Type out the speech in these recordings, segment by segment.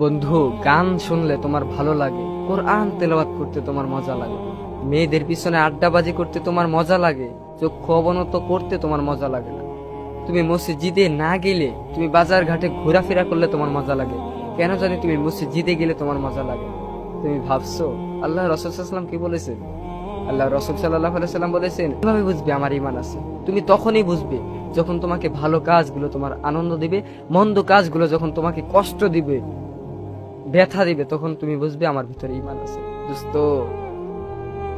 বন্ধু, গান শুনলে তোমার ভালো লাগে, কোরআন তেলাওয়াত করতে তোমার মজা লাগে, মেয়েদের পিছনে আড্ডাবাজি করতে তোমার মজা লাগে, চক্ষু অবনত করতে তোমার মজা লাগে না। তুমি মসজিদে না গেলে, তুমি বাজার ঘাটে ঘোরাফেরা করলে তোমার মজা লাগে, কেন জানি তুমি মসজিদে গেলে তোমার মজা লাগে তুমি ভাবছ, আল্লাহ রসুলাম কি বলেছেন? আল্লাহ রসুল সাল্লাহ সাল্লাম বলেছেন, কীভাবে বুঝবে আমার ইমান আছে? তুমি তখনই বুঝবে, যখন তোমাকে ভালো কাজগুলো তোমার আনন্দ দিবে, মন্দ কাজগুলো যখন তোমাকে কষ্ট দিবে ব্যথা দিবে, তখন তুমি বুঝবে আমার ভিতরে ইমান আছে। দোস্ত,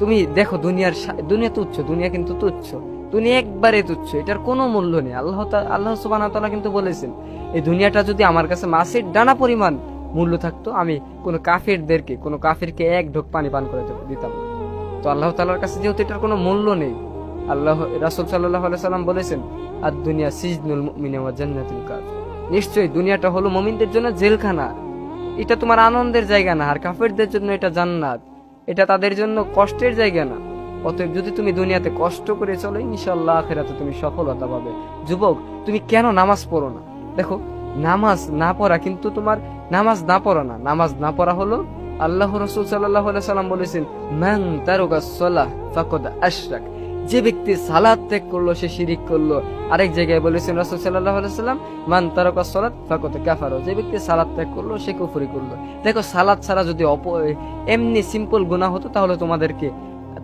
তুমি দেখো দুনিয়ার দুনিয়া তুচ্ছ, দুনিয়া কিন্তু তুচ্ছ। দুনিয়া একবারে তুচ্ছ, এটার কোনো মূল্য নেই। আল্লাহ আল্লাহ সুবাহ কিন্তু বলেছেন, এই দুনিয়াটা যদি আমার কাছে মাছের ডানা পরিমাণ মূল্য থাকতো, আমি কোনো কাফেরদেরকে, কোনো কাফেরকে এক ঢোক পানি পান করে দিতাম তো আল্লাহ তালার কাছে যেহেতু এটার কোনো মূল্য নেই, আল্লাহ রাসুল সাল্লাহ সাল্লাম বলেছেন আর দুনিয়া সিজনুল ওয়া জান্নাতুল কাফির। নিশ্চয়ই দুনিয়াটা হলো মুমিনদের জন্য জেলখানা। এটা তোমার আনন্দের জায়গা না, আর কাফেরদের জন্য এটা জান্নাত। এটা তাদের জন্য কষ্টের জায়গা না। অতএব যদি তুমি দুনিয়াতে কষ্ট করে চলো ইনশাল্লাহ আখেরাতে তুমি সফলতা পাবে। যুবক, তুমি কেন নামাজ পড়ো না? দেখো, নামাজ না পড়া কিন্তু তোমার নামাজ না পড়া না। নামাজ না পড়া হলো আল্লাহ রসুল সাল্লাহ সাল্লাম বলেছেন, মান তারকা সলাহ ফাকদ আশরাক। যে ব্যক্তি সালাদ ত্যাগ করল, সে শিরিক করল। আরেক জায়গায় বলেছেন রসুল সাল্লাহ মান তারকা সলাদ ফাকদ কাফারো। যে ব্যক্তি সালাদ ত্যাগ করল, সে কুফরি করল। দেখো সালাদ ছাড়া যদি অপ, এমনি সিম্পল গুনাহ হতো, তাহলে তোমাদেরকে,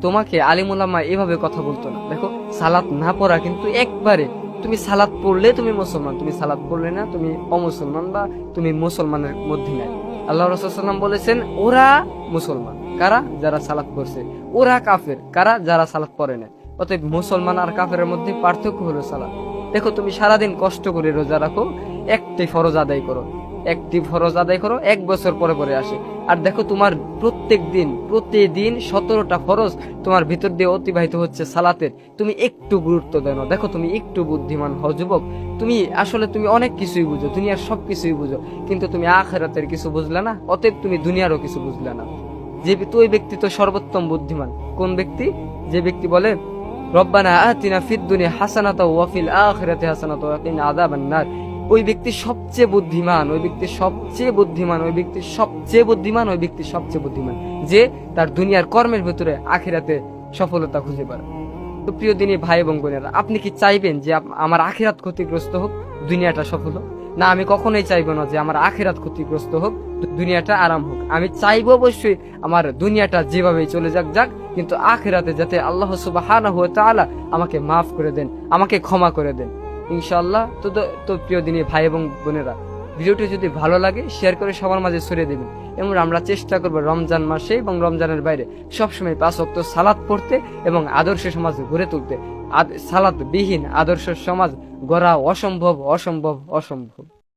তোমাকে আলিমুলামা এভাবে কথা বলতো না। দেখো, সালাত না পড়া কিন্তু একবারে, তুমি সালাত পড়লে তুমি মুসলমান, তুমি সালাত পড়লে না, তুমি অমুসলমান বা তুমি মুসলমানের মধ্যে নাই। আল্লাহ রসুলাম বলেছেন, ওরা মুসলমান, কারা? যারা সালাত পড়ছে। ওরা কাফের, কারা? যারা সালাত পড়ে না অতএব মুসলমান আর কাফের মধ্যে পার্থক্য হলো সালাত দেখো, তুমি সারাদিন কষ্ট করে রোজা রাখো, একটি ফরজ আদায় করো। একটি ফরজ আদায় করো, এক বছর পরে পরে আসে। আর দেখো, তোমার প্রত্যেক দিন, প্রতিদিন সতেরোটা ফরজ তোমার ভিতর দিয়ে অতিবাহিত হচ্ছে সালাতের। তুমি একটু গুরুত্ব দেন দেখো, তুমি একটু বুদ্ধিমান হও, যুবক। তুমি আসলে তুমি অনেক কিছুই বুঝো, দুনিয়ার সব কিছুই বুঝো। কিন্তু তুমি আখেরাতের কিছু বুঝলে না, অতএব তুমি দুনিয়ারও কিছু বুঝলে না। যে তো ওই ব্যক্তি তো সর্বোত্তম বুদ্ধিমান। কোন ব্যক্তি? যে ব্যক্তি বলে রব্বানা আতিনা হাসানাতা ওয়া ফিল আখিরাতি হাসানাতা ওই ব্যক্তি সবচেয়ে বুদ্ধিমান, ওই ব্যক্তি সবচেয়ে বুদ্ধিমান, ওই ব্যক্তি সবচেয়ে বুদ্ধিমান, ওই ব্যক্তি সবচেয়ে বুদ্ধিমান। যে তার দুনিয়ার কর্মের ভিতরে আখিরাতে সফলতা খুঁজে পারে তো প্রিয় দিনী ভাই এবং বোনেরা, আপনি কি চাইবেন যে আমার আখিরাত ক্ষতিগ্রস্ত হোক, দুনিয়াটা সফল হোক? না, আমি কখনোই চাইব না যে আমার আখেরাত ক্ষতিগ্রস্ত হোক, দুনিয়াটা আরাম হোক। আমি চাইব অবশ্যই আমার দুনিয়াটা যেভাবেই চলে যাক যাক, কিন্তু আখেরাতে যাতে আল্লাহ সুবহানাহু ওয়া তাআলা আমাকে মাফ করে দেন, আমাকে ক্ষমা করে দেন। ইনশাল্লাহ তো- তো প্রিয় দিনী ভাই এবং বোনেরা ভিডিওটি যদি ভালো লাগে শেয়ার করে সবার মাঝে ছড়িয়ে দেবেন। এবং আমরা চেষ্টা করব রমজান মাসে এবং রমজানের বাইরে সবসময় পাঁচ অক্ত সালাদ পড়তে এবং আদর্শ সমাজ গড়ে তুলতে। সালাদ বিহীন আদর্শ সমাজ গড়া অসম্ভব অসম্ভব অসম্ভব।